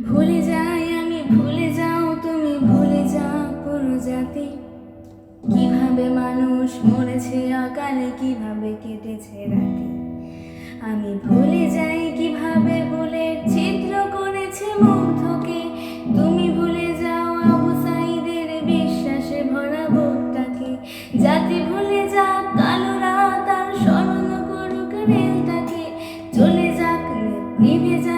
ভুলে যাই আমি, ভুলে যাও তুমি, ভুলে যাও পুরো জাতি। কীভাবে মানুষ মরেছে অকালে, কীভাবে কেটেছে রাতে? আমি ভুলে যাই কীভাবে ভুলে ছিদ্র করেছে মুগ্ধকে তুমি ভুলে যাও আবু বিশ্বাসে ভরা বুকটাকে। জাতি ভুলে যাক, কালো রাত আর স্মরণ করুক রেলটাকে। চলে যাক নিভে যাক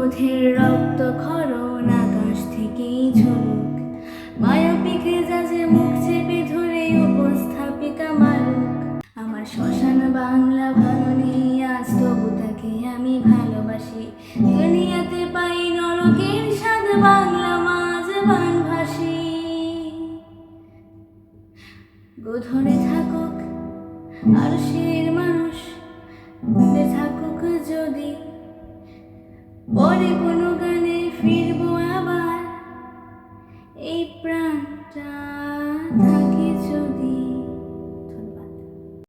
মূল্যবোধের রক্ত খরণ আকাশ থেকেই ঝরুক মায়াপিকে যাজে মুখ চেপে ধরে উপস্থাপিকা মারুক আমার শ্মশান বাংলা ভালো নেই আজ তবু তাকে আমি ভালোবাসি। দুনিয়াতে পাই নরকের স্বাদ, বাংলা মাঝ বানভাসী গোধরে থাকুক আর শের মানুষ। পরে কোনো গানে ফিরবো আবার। এই প্রাণটা